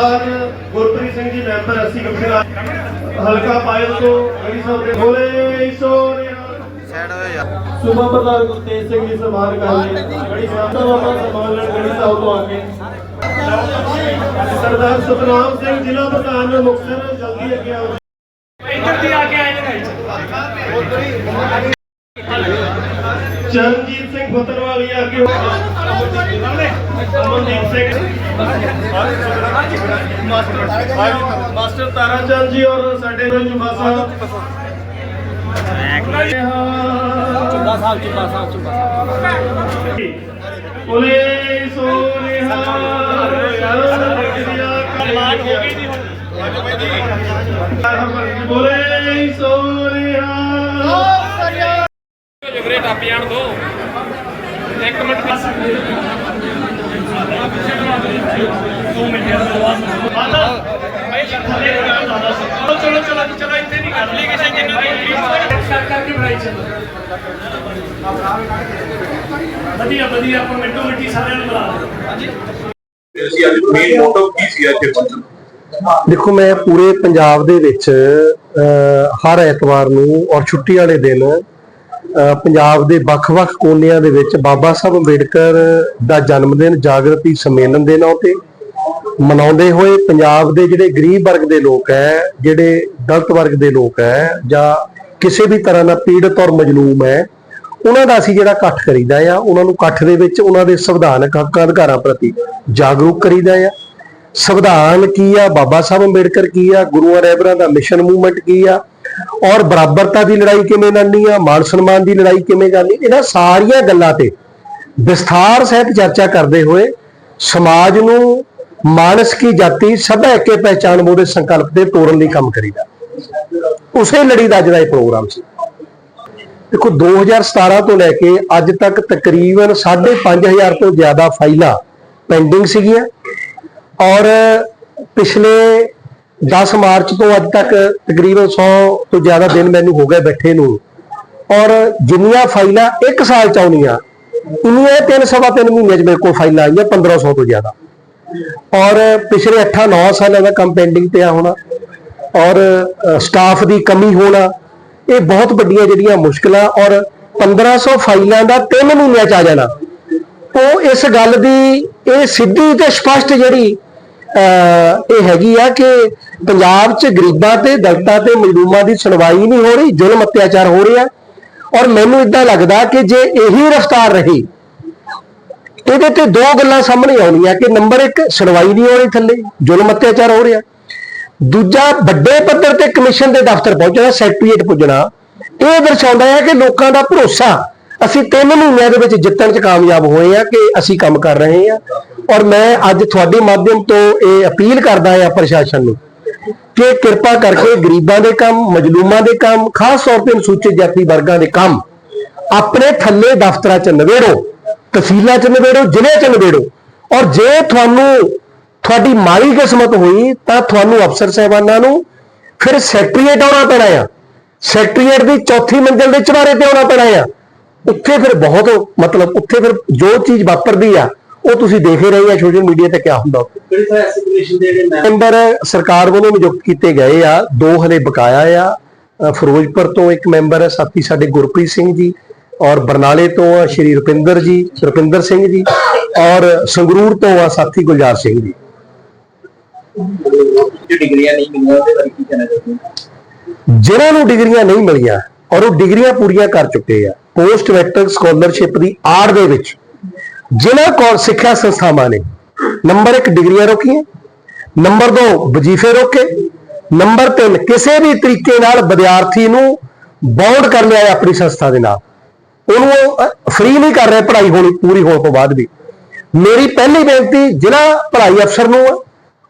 Sardar Gurpreet Singh ji member ਅਸੀਂ commission ਹਲਕਾ ਪਾਇਲ ਤੋਂ ਗੜੀ ਸਾਹਿਬ ਦੇ ਬੋਲੇ ਸੋਨਿਆ ਸਾਈਡ ਹੋਇਆ ਯਾਰ। ਸੂਬਾ ਪ੍ਰਧਾਨ ਗੁਰਤੇਜ ਸਿੰਘ ਜੀ ਸਨਮਾਨ ਕਰਦੇ ਗੜੀ ਸਾਹਿਬ ਤੋਂ ਆਪਾਂ ਸਨਮਾਨ ਲੈਣ ਗੜੀ ਸਾਹਿਬ ਤੋਂ ਆ ਕੇ। ਸਰਦਾਰ ਸਤਨਾਮ ਸਿੰਘ ਜ਼ਿਲ੍ਹਾ ਪ੍ਰਧਾਨ ਮੁਕਤਸਰ ਜਲਦੀ ਅੱਗੇ ਆਓ। ਇੱਧਰ ਦੀ ਆ ਕੇ ਆਏ ਨੇ ਚਰਨਜੀਤ ਸਿੰਘ ਫਤਰਵਾਲੀ ਅੱਗੇ ਅਮਨਦੀਪ ਸਿੰਘ ਮਾਸਟਰ ਤਾਰਾਚੰਦ ਜੀ ਔਰ ਸਾਡੇ ਰੰਜੂਬਾ ਸਾਹਿਬ। ਚੁੱਬਾ ਸਾਹਿਬ ਚੁੱਬਾ ਸਾਹਿਬ ਚੁੱਬਾ ਸਾਹਿਬ। ਬੋਲੇ ਸੋਨਿਹਾ ਕਮਾਲ ਹੋ ਗਈ ਜੀ ਹੁਣ ਬੋਲੇ ਸੋਨਿਹਾ ਜਗਰੇ ਟੱਪ ਜਾਣ ਦੋ ਇੱਕ ਮਿੰਟ ਬਸ ਦੋ ਮਿੰਟ ਯਾਰ ਮਾਤਾ ਭਾਈ ਥੱਲੇ ਚਲੋ ਚਲੋ ਚਲੋ ਇੱਥੇ ਨਹੀਂ ਕਰ ਲਈ ਕਿਸੇ ਜਿੰਨੀ ਕਰ ਕਰਕੇ ਬਣਾਈ ਚੱਲੋ ਵਧੀਆ ਵਧੀਆ ਆਪਾਂ ਮਿੰਟੋ ਮਿੰਟੀ ਸਾਰਿਆਂ ਨੂੰ ਬੁਲਾ ਲਓ ਅਸੀਂ ਅੱਜ ਮੇਨ ਮੋਟਿਵ ਕੀ ਸੀ ਇੱਥੇ ਪਹੁੰਚਣ ਦੇਖੋ ਮੈਂ ਪੂਰੇ ਪੰਜਾਬ ਦੇ ਵਿੱਚ ਅਹ, ਹਰ ਐਤਵਾਰ ਨੂੰ ਔਰ ਛੁੱਟੀ ਵਾਲੇ ਦਿਨ ਪੰਜਾਬ ਦੇ ਵੱਖ-ਵੱਖ ਕੋਨਿਆਂ ਦੇ ਵਿੱਚ ਬਾਬਾ ਸਾਹਿਬ ਅੰਬੇਡਕਰ ਦਾ ਜਨਮ ਦਿਨ ਜਾਗਰਤੀ ਸੰਮੇਲਨ ਦੇ ਨਾਂ ਤੇ ਮਨਾਉਂਦੇ ਹੋਏ ਪੰਜਾਬ ਦੇ ਜਿਹੜੇ ਗਰੀਬ ਵਰਗ ਦੇ ਲੋਕ ਹੈ ਜਿਹੜੇ ਦਲਤ ਵਰਗ ਦੇ ਲੋਕ ਹੈ ਜਾਂ ਕਿਸੇ ਵੀ ਤਰ੍ਹਾਂ ਦਾ ਪੀੜਤ ਔਰ ਮਜਲੂਮ ਹੈ ਉਹਨਾਂ ਦਾ ਅਸੀਂ ਜਿਹੜਾ ਇਕੱਠ ਕਰੀਦਾ ਆ, ਉਹਨਾਂ ਨੂੰ ਇਕੱਠ ਦੇ ਵਿੱਚ ਉਹਨਾਂ ਦੇ ਸੰਵਿਧਾਨਕ ਹੱਕਾਂ ਅਧਿਕਾਰਾਂ ਪ੍ਰਤੀ ਜਾਗਰੂਕ ਕਰੀਦਾ ਆ। ਸੰਵਿਧਾਨ ਕੀ ਆ? ਬਾਬਾ ਸਾਹਿਬ ਅੰਬੇਡਕਰ ਕੀ ਆ? ਗੁਰੂਆਂ ਰਹਿਬਰਾਂ ਦਾ ਮਿਸ਼ਨ ਮੂਵਮੈਂਟ ਕੀ ਆ? ਔਰ ਬਰਾਬਰਤਾ ਦੀ ਲੜਾਈ ਕਿਵੇਂ ਲੜਨੀ ਆ? ਮਾਨ ਸਨਮਾਨ ਦੀ ਲੜਾਈ ਕਿਵੇਂ ਕਰਨੀ? ਇਹਨਾਂ ਸਾਰੀਆਂ ਗੱਲਾਂ ਤੇ ਵਿਸਥਾਰ ਸਹਿਤ ਚਰਚਾ ਕਰਦੇ ਹੋਏ ਸਮਾਜ ਨੂੰ ਮਾਨਸ ਕੀ ਜਾਤੀ, ਸਭਾ ਕੇ ਪਹਿਚਾਨ ਮੋਦੇ ਸੰਕਲਪ ਦੇ ਤੋਰਨ ਲਈ ਕੰਮ ਕਰੀਦਾ। ਉਸੇ ਲੜੀ ਦਾ ਅੱਜ ਦਾ ਇਹ ਪ੍ਰੋਗਰਾਮ ਸੀ। ਦੇਖੋ 2017 ਤੋਂ ਲੈ ਕੇ ਅੱਜ ਤੱਕ ਤਕਰੀਬਨ 5.5000 ਤੋਂ ਜ਼ਿਆਦਾ ਫਾਈਲਾਂ ਪੈਂਡਿੰਗ ਸੀਗੀਆਂ। ਔਰ ਪਿਛਲੇ 10 ਮਾਰਚ ਤੋਂ ਅੱਜ ਤੱਕ ਤਕਰੀਬਨ 100 ਤੋਂ ਜ਼ਿਆਦਾ ਦਿਨ ਮੈਨੂੰ ਹੋ ਗਏ ਬੈਠੇ ਨੂੰ। ਔਰ ਜਿੰਨੀਆਂ ਫਾਈਲਾਂ 1 ਸਾਲ ਚ ਆਉਣੀਆਂ, ਉਨੀਆਂ ਤਿੰਨ, ਸਵਾ ਤਿੰਨ ਮਹੀਨੇ ਚ ਮੇਰੇ ਕੋਲ ਫਾਈਲਾਂ ਆਈਆਂ 1500 ਤੋਂ ਜ਼ਿਆਦਾ। ਔਰ ਪਿਛਲੇ 8-9 ਸਾਲਾਂ ਦਾ ਕੰਮ ਪੈਂਡਿੰਗ ਪਿਆ ਹੋਣਾ, ਔਰ ਸਟਾਫ ਦੀ ਕਮੀ ਹੋਣਾ, ਇਹ ਬਹੁਤ ਵੱਡੀਆਂ ਜਿਹੜੀਆਂ ਮੁਸ਼ਕਲਾਂ, ਔਰ 1500 ਫਾਈਲਾਂ ਦਾ 3 ਮਹੀਨਿਆਂ ਚ ਆ ਜਾਣਾ। ਉਹ ਇਸ ਗੱਲ ਦੀ, ਇਹ ਸਿੱਧੀ ਤੇ ਸਪਸ਼ਟ ਜਿਹੜੀ ਇਹ ਹੈਗੀ ਆ ਕਿ ਪੰਜਾਬ 'ਚ ਗਰੀਬਾਂ ਤੇ ਦਲਤਾਂ ਤੇ ਮਜ਼ਲੂਮਾਂ ਦੀ ਸੁਣਵਾਈ ਨਹੀਂ ਹੋ ਰਹੀ, ਜ਼ੁਲਮ ਅਤਿਆਚਾਰ ਹੋ ਰਿਹਾ। ਔਰ ਮੈਨੂੰ ਇਦਾਂ ਲੱਗਦਾ ਕਿ ਜੇ ਇਹੀ ਰਫ਼ਤਾਰ ਰਹੀ, ਇਹਦੇ ਤੇ ਦੋ ਗੱਲਾਂ ਸਾਹਮਣੇ ਆਉਣੀਆਂ ਕਿ ਨੰਬਰ 1 ਸੁਣਵਾਈ ਨਹੀਂ ਹੋ ਰਹੀ ਥੱਲੇ, ਜ਼ੁਲਮ ਅਤਿਆਚਾਰ ਹੋ ਰਿਹਾ। ਦੂਜਾ, ਵੱਡੇ ਪੱਧਰ ਤੇ ਕਮਿਸ਼ਨ ਦੇ ਦਫ਼ਤਰ ਪਹੁੰਚਣਾ ਸੈਕਟਰੀਏਟ ਪੁੱਜਣਾ, ਇਹ ਦਰਸਾਉਂਦਾ ਹੈ ਕਿ ਲੋਕਾਂ ਦਾ ਭਰੋਸਾ, ਅਸੀਂ 3 ਮਹੀਨਿਆਂ ਦੇ ਵਿੱਚ ਜਿੱਤਣ 'ਚ ਕਾਮਯਾਬ ਹੋਏ ਆ ਕਿ ਅਸੀਂ ਕੰਮ ਕਰ ਰਹੇ ਆ ਔਰ ਮੈਂ ਅੱਜ ਤੁਹਾਡੇ ਮਾਧਿਅਮ ਤੋਂ ਇਹ ਅਪੀਲ ਕਰਦਾ ਹਾਂ ਪ੍ਰਸ਼ਾਸਨ ਨੂੰ ਕਿ ਕਿਰਪਾ ਕਰਕੇ ਗਰੀਬਾਂ ਦੇ ਕੰਮ, ਮਜਲੂਮਾਂ ਦੇ ਕੰਮ, ਖਾਸ ਤੌਰ ਤੇ ਅਨੁਸੂਚਿਤ ਜਾਤੀ ਵਰਗਾਂ ਦੇ ਕੰਮ ਆਪਣੇ ਥੱਲੇ ਦਫ਼ਤਰਾਂ 'ਚ ਨਵੇੜੋ ਤਹਿਸੀਲਾਂ 'ਚ ਨਵੇੜੋ ਜ਼ਿਲ੍ਹੇ 'ਚ ਨਵੇੜੋ ਔਰ ਜੇ ਤੁਹਾਨੂੰ ਤੁਹਾਡੀ ਮਾੜੀ ਕਿਸਮਤ ਹੋਈ ਤਾਂ ਤੁਹਾਨੂੰ ਅਫਸਰ ਸਾਹਿਬਾਨਾਂ ਨੂੰ ਫਿਰ ਸੈਕਟਰੀਏਟ ਆਉਣਾ ਪੈਣਾ ਆ। ਸੈਕਟਰੀਏਟ ਦੀ ਚੌਥੀ ਮੰਜ਼ਲ ਦੇ ਚਵਾਰੇ ਤੇ ਆਉਣਾ ਪੈਣਾ ਆ। ਉੱਥੇ ਫਿਰ ਬਹੁਤ ਮਤਲਬ ਉੱਥੇ ਫਿਰ ਜੋ ਚੀਜ਼ ਵਾਪਰਦੀ ਆ ਉਹ ਤੁਸੀਂ ਦੇਖ ਹੀ ਰਹੇ ਆ ਸੋਸ਼ਲ ਮੀਡੀਆ ਤੇ ਕੀ ਹੁੰਦਾ ਕਿਹੜੀ ਤਰ੍ਹਾਂ ਐਸੋਸੀਏਸ਼ਨ ਦੇ ਜਿਹੜੇ ਮੈਂਬਰ ਸਰਕਾਰ ਵੱਲੋਂ ਨਿਯੁਕਤ ਕੀਤੇ ਗਏ ਆ ਦੋ ਹਲੇ ਬਕਾਇਆ ਆ। ਫਿਰੋਜ਼ਪੁਰ ਤੋਂ ਇੱਕ ਮੈਂਬਰ ਹੈ ਸਾਥੀ ਸਾਡੇ ਗੁਰਪ੍ਰੀਤ ਸਿੰਘ ਜੀ ਔਰ ਬਰਨਾਲੇ ਤੋਂ ਆ ਸ਼੍ਰੀ ਰੁਪਿੰਦਰ ਜੀ ਰੁਪਿੰਦਰ ਸਿੰਘ ਜੀ ਔਰ ਸੰਗਰੂਰ ਤੋਂ ਆ ਸਾਥੀ ਗੁਲਜ਼ਾਰ ਸਿੰਘ ਜੀ। ਡਿਗਰੀਆਂ ਨਹੀਂ ਮਿਲੀਆਂ ਉਹਦੇ ਬਾਰੇ ਕੀ ਕਹਿਣਾ ਚਾਹੁੰਦੇ ਹੋ ਜਿਨ੍ਹਾਂ ਨੂੰ ਡਿਗਰੀਆਂ ਨਹੀਂ ਮਿਲੀਆਂ ਔਰ ਉਹ ਡਿਗਰੀਆਂ ਪੂਰੀਆਂ ਕਰ ਚੁੱਕੇ ਆ ਪੋਸਟ ਮੈਟ੍ਰਿਕ ਸਕਾਲਰਸ਼ਿਪ ਦੀ ਆੜ ਦੇ ਵਿੱਚ। ਜਿਨ੍ਹਾਂ ਕੋਲ ਸਿੱਖਿਆ ਸੰਸਥਾਵਾਂ ਨੇ ਨੰਬਰ 1 ਡਿਗਰੀਆਂ ਰੋਕੀਆਂ, ਨੰਬਰ 2 ਵਜ਼ੀਫੇ ਰੋਕੇ, ਨੰਬਰ 3 ਕਿਸੇ ਵੀ ਤਰੀਕੇ ਨਾਲ ਵਿਦਿਆਰਥੀ ਨੂੰ ਬੌਂਡ ਕਰ ਲਿਆ ਹੈ ਆਪਣੀ ਸੰਸਥਾ ਦੇ ਨਾਲ। ਉਹਨੂੰ ਫ੍ਰੀ ਨਹੀਂ ਕਰ ਰਹੇ ਪੜ੍ਹਾਈ ਹੋਣੀ, ਪੂਰੀ ਹੋਣ ਤੋਂ ਬਾਅਦ ਵੀ। ਮੇਰੀ ਪਹਿਲੀ ਬੇਨਤੀ ਜ਼ਿਲ੍ਹਾ ਪੜ੍ਹਾਈ ਅਫਸਰ ਨੂੰ ਆ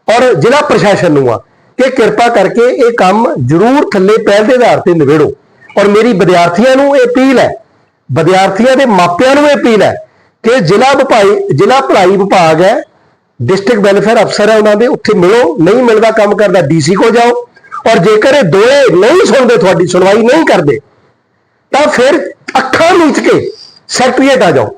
ਔਰ ਜ਼ਿਲ੍ਹਾ ਪ੍ਰਸ਼ਾਸਨ ਨੂੰ ਆ ਕਿ ਕਿਰਪਾ ਕਰਕੇ ਇਹ ਕੰਮ ਜ਼ਰੂਰ ਥੱਲੇ ਪਹਿਲ ਦੇ ਆਧਾਰ ਤੇ ਨਿਬੇੜੋ। ਔਰ ਮੇਰੀ ਵਿਦਿਆਰਥੀਆਂ ਨੂੰ ਇਹ ਅਪੀਲ ਹੈ, ਵਿਦਿਆਰਥੀਆਂ ਦੇ ਮਾਪਿਆਂ ਨੂੰ ਇਹ ਅਪੀਲ ਹੈ ਕਿ ਜ਼ਿਲ੍ਹਾ ਵਿਭਾਈ ਜ਼ਿਲ੍ਹਾ ਪੜ੍ਹਾਈ ਵਿਭਾਗ ਹੈ ਡਿਸਟ੍ਰਿਕਟ ਵੈਲਫੇਅਰ ਅਫਸਰ ਹੈ ਉਹਨਾਂ ਦੇ ਉੱਥੇ ਮਿਲੋ ਨਹੀਂ ਮਿਲਦਾ ਕੰਮ ਕਰਦਾ ਡੀਸੀ ਕੋ ਜਾਓ ਔਰ ਜੇਕਰ ਇਹ ਦੋਏ ਨਹੀਂ ਸੁਣਦੇ ਤੁਹਾਡੀ ਸੁਣਵਾਈ ਨਹੀਂ ਕਰਦੇ ਤਾਂ ਫਿਰ ਅੱਖਾਂ ਮੀਚ ਕੇ ਸੈਕਟਰੀਏਟ ਆ ਜਾਓ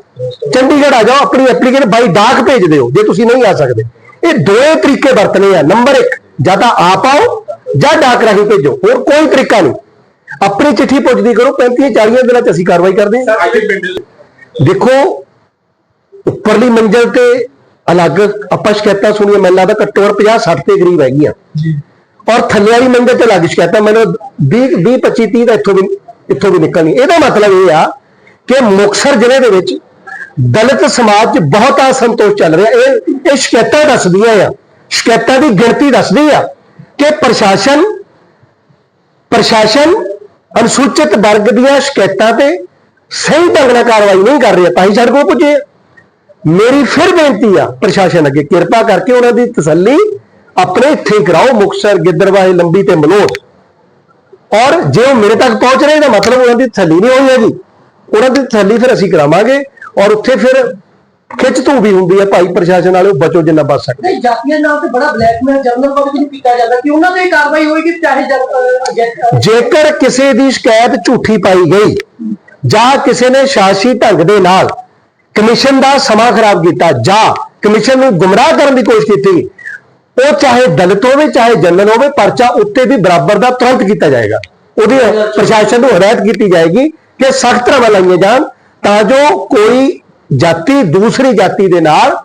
ਚੰਡੀਗੜ੍ਹ ਆ ਜਾਓ ਆਪਣੀ ਐਪਲੀਕੇਸ਼ਨ ਬਾਈ ਡਾਕ ਭੇਜ ਦਿਓ ਜੇ ਤੁਸੀਂ ਨਹੀਂ ਆ ਸਕਦੇ। ਇਹ ਦੋਏ ਤਰੀਕੇ ਵਰਤਨੇ ਆ ਨੰਬਰ 1 ਜਾਂ ਤਾਂ ਆਪ ਆਓ ਜਾਂ ਡਾਕ ਰਾਹੀਂ ਭੇਜੋ ਹੋਰ ਕੋਈ ਤਰੀਕਾ ਨਹੀਂ। ਆਪਣੀ ਚਿੱਠੀ ਪੁੱਜਦੀ ਕਰੋ 35 40 ਦਿਨਾਂ ਚ ਅਸੀਂ ਕਾਰਵਾਈ ਕਰਦੇ ਹਾਂ। ਦੇਖੋ ਉੱਪਰਲੀ ਮੰਜ਼ਲ ਤੇ ਅਲੱਗ ਆਪਾਂ ਸ਼ਿਕਾਇਤਾਂ ਸੁਣੀਆਂ ਮੈਨੂੰ ਲੱਗਦਾ ਘੱਟੋ ਘੱਟ 50 60 ਦੇ ਕਰੀਬ ਹੈਗੀਆਂ। ਔਰ ਥੱਲੇ ਵਾਲੀ ਮੰਜ਼ਲ ਤੇ ਅਲੱਗ ਸ਼ਿਕਾਇਤਾਂ ਮੈਨੂੰ 20 20 25 30 ਦਾ ਇੱਥੋਂ ਵੀ ਇੱਥੋਂ ਵੀ ਨਿਕਲਣੀ ਇਹਦਾ ਮਤਲਬ ਇਹ ਆ ਕਿ ਮੁਕਤਸਰ ਜ਼ਿਲ੍ਹੇ ਦੇ ਵਿੱਚ ਦਲਿਤ ਸਮਾਜ 'ਚ ਬਹੁਤ ਅਸੰਤੋਸ਼ ਚੱਲ ਰਿਹਾ। ਇਹ ਇਹ ਸ਼ਿਕਾਇਤਾਂ ਦੱਸਦੀਆਂ ਆ। ਸ਼ਿਕਾਇਤਾਂ ਦੀ ਗਿਣਤੀ ਦੱਸਦੀ ਆ ਕਿ ਪ੍ਰਸ਼ਾਸਨ ਪ੍ਰਸ਼ਾਸਨ ਅਨੁਸੂਚਿਤ ਵਰਗ ਦੀਆਂ ਸ਼ਿਕਾਇਤਾਂ ਤੇ ਸਹੀ ਢੰਗ ਨਾਲ ਕਾਰਵਾਈ ਨਹੀਂ ਕਰ ਰਿਹਾ। ਤਾਂ ਹੀ ਸਾਡੇ ਕੋਲ ਪੁੱਜੇ। ਮੇਰੀ ਫਿਰ ਬੇਨਤੀ ਆ ਪ੍ਰਸ਼ਾਸਨ ਅੱਗੇ ਕਿਰਪਾ ਕਰਕੇ ਉਹਨਾਂ ਦੀ ਤਸੱਲੀ ਆਪਣੇ ਇੱਥੇ ਕਰਾਓ ਮੁਕਤਸਰ ਗਿੱਦੜਵਾਹੀ ਲੰਬੀ ਤੇ ਮਲੋਟ। ਔਰ ਜੇ ਉਹ ਮੇਰੇ ਤੱਕ ਪਹੁੰਚ ਰਹੇ ਦਾ ਮਤਲਬ ਉਹਨਾਂ ਦੀ ਤਸੱਲੀ ਨਹੀਂ ਹੋਈ ਹੈਗੀ। ਉਹਨਾਂ ਦੀ ਤਸੱਲੀ ਫਿਰ ਅਸੀਂ ਕਰਾਵਾਂਗੇ ਔਰ ਉੱਥੇ ਫਿਰ ਖਿੱਚ ਧੂ ਵੀ ਹੁੰਦੀ ਹੈ ਭਾਈ ਪ੍ਰਸ਼ਾਸਨ ਵਾਲਿਓ ਬਚੋ ਜਿੰਨਾ ਬਚ ਸਕਦੇ ਨਹੀਂ ਜਾਤੀਆਂ ਨਾਮ ਤੇ ਬੜਾ ਬਲੈਕਮੇਲ ਜਨਰਲ ਵਰਗ ਨੂੰ ਕੀਤਾ ਜਾਂਦਾ ਕਿ ਉਹਨਾਂ ਤੇ ਕਾਰਵਾਈ ਹੋਏਗੀ ਚਾਹੇ ਜੇਕਰ ਕਿਸੇ ਦੀ ਸ਼ਿਕਾਇਤ ਝੂਠੀ ਪਾਈ ਗਈ ਜਾਂ ਕਿਸੇ ਨੇ ਸ਼ਾਸੀ ਢੰਗ ਦੇ ਨਾਲ ਕਮਿਸ਼ਨ ਦਾ ਸਮਾਂ ਖਰਾਬ ਕੀਤਾ ਜਾਂ ਕਮਿਸ਼ਨ ਨੂੰ ਗੁੰਮਰਾਹ ਕਰਨ ਦੀ ਕੋਸ਼ਿਸ਼ ਕੀਤੀ, ਉਹ ਚਾਹੇ ਦਲਿਤ ਹੋਵੇ, ਚਾਹੇ ਜਨਰਲ ਹੋਵੇ, ਪਰਚਾ ਉੱਤੇ ਵੀ ਬਰਾਬਰ ਦਾ ਤੁਰੰਤ ਕੀਤਾ ਜਾਏਗਾ। ਉਹਦੇ ਪ੍ਰਸ਼ਾਸਨ ਨੂੰ ਹਦਾਇਤ ਕੀਤੀ ਜਾਏਗੀ ਕਿ ਸਖਤ ਤਰ੍ਹਾਂ ਲਾਈਆਂ ਜਾਣ ਤਾਂ ਜੋ ਕੋਈ ਜਾਤੀ ਦੂਸਰੀ ਜਾਤੀ ਦੇ ਨਾਲ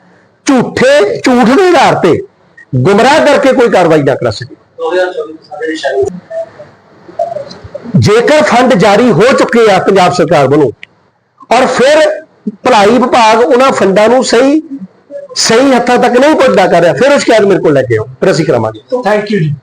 ਝੂਠੇ, ਝੂਠ ਦੇ ਆਧਾਰ ਤੇ ਗੁੰਮਰਾਹ ਕਰਕੇ ਕੋਈ ਕਾਰਵਾਈ ਨਾ ਕਰ ਸਕੇ। ਜੇਕਰ ਫੰਡ ਜਾਰੀ ਹੋ ਚੁੱਕੇ ਆ ਪੰਜਾਬ ਸਰਕਾਰ ਵੱਲੋਂ, ਔਰ ਫਿਰ ਭਲਾਈ ਵਿਭਾਗ ਉਹਨਾਂ ਫੰਡਾਂ ਨੂੰ ਸਹੀ ਸਹੀ ਹੱਥਾਂ ਤੱਕ ਨਹੀਂ ਪਹੁੰਚਦਾ ਕਰ ਰਿਹਾ। ਫਿਰ ਉਹ ਸ਼ਿਕਾਇਤ ਮੇਰੇ ਕੋਲ ਲੈ ਕੇ ਆਓ। ਫਿਰ ਅਸੀਂ ਕਰਾਵਾਂਗੇ ਥੈਂਕ ਯੂ ਜੀ।